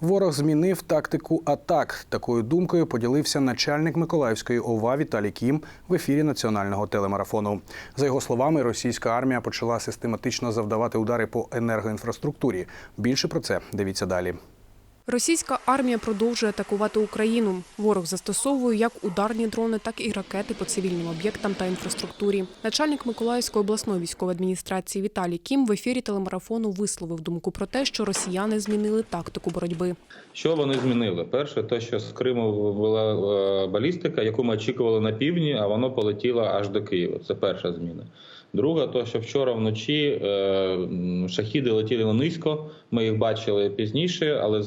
Ворог змінив тактику атак. Такою думкою поділився начальник Миколаївської ОВА Віталій Кім в ефірі національного телемарафону. За його словами, російська армія почала систематично завдавати удари по енергоінфраструктурі. Більше про це дивіться далі. Російська армія продовжує атакувати Україну. Ворог застосовує як ударні дрони, так і ракети по цивільним об'єктам та інфраструктурі. Начальник Миколаївської обласної військової адміністрації Віталій Кім в ефірі телемарафону висловив думку про те, що росіяни змінили тактику боротьби. Що вони змінили? Перше, те, що з Криму була е, балістика, яку ми очікували на півдні, а воно полетіло аж до Києва. Це перша зміна. Друга, то що вчора вночі е, шахіди летіли низько. Ми їх бачили пізніше, але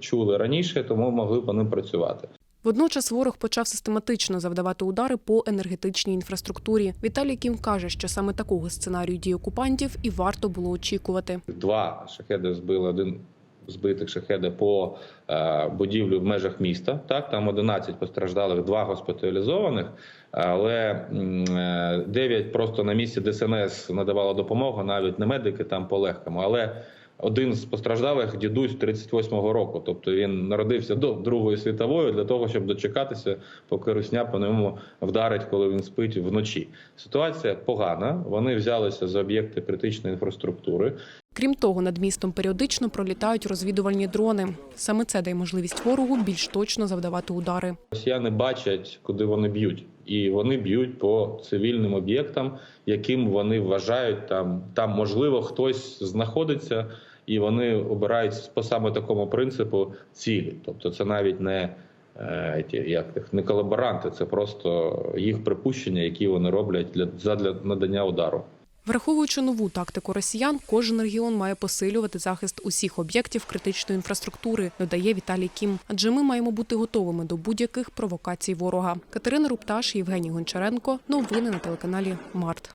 чули раніше, тому могли по ним працювати. Водночас ворог почав систематично завдавати удари по енергетичній інфраструктурі. Віталій Кім каже, що саме такого сценарію дій окупантів і варто було очікувати. Два шахеди збили один. Збитих шахеди по е, будівлю в межах міста. Так, там 11 постраждалих, два госпіталізованих, але м, е, 9 просто на місці ДСНС надавало допомогу, навіть не медики там по легкому. Але один з постраждалих дідусь 38-го року, тобто він народився до Другої світової для того, щоб дочекатися, поки русня по ньому вдарить, коли він спить вночі. Ситуація погана. Вони взялися за об'єкти критичної інфраструктури. Крім того, над містом періодично пролітають розвідувальні дрони. Саме це дає можливість ворогу більш точно завдавати удари. Росіяни бачать, куди вони б'ють, і вони б'ють по цивільним об'єктам, яким вони вважають там, там можливо хтось знаходиться, і вони обирають по саме такому принципу цілі. Тобто, це навіть не е, ті, як їх, не колаборанти, це просто їх припущення, які вони роблять для задля надання удару. Враховуючи нову тактику росіян, кожен регіон має посилювати захист усіх об'єктів критичної інфраструктури, додає Віталій Кім. Адже ми маємо бути готовими до будь-яких провокацій ворога. Катерина Рупташ, Євгеній Гончаренко. Новини на телеканалі Март.